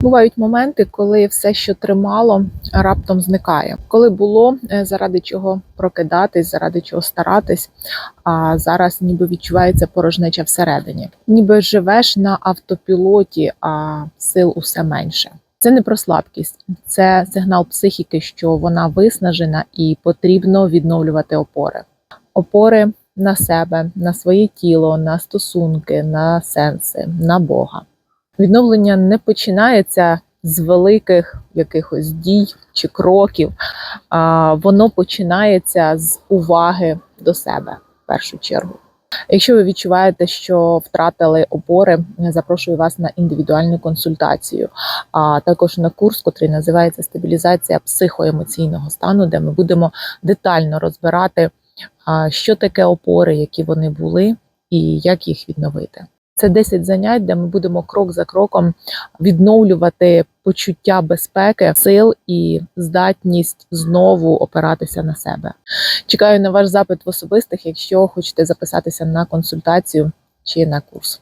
Бувають моменти, коли все, що тримало, раптом зникає. Коли було е, заради чого прокидатись, заради чого старатись, а зараз ніби відчувається порожнеча всередині. Ніби живеш на автопілоті, а сил усе менше. Це не про слабкість, це сигнал психіки, що вона виснажена і потрібно відновлювати опори. Опори на себе, на своє тіло, на стосунки, на сенси, на Бога. Відновлення не починається з великих якихось дій чи кроків, а воно починається з уваги до себе в першу чергу. Якщо ви відчуваєте, що втратили опори, запрошую вас на індивідуальну консультацію, а також на курс, який називається стабілізація психоемоційного стану, де ми будемо детально розбирати, що таке опори, які вони були, і як їх відновити. Це 10 занять, де ми будемо крок за кроком відновлювати почуття безпеки, сил і здатність знову опиратися на себе. Чекаю на ваш запит в особистих, якщо хочете записатися на консультацію чи на курс.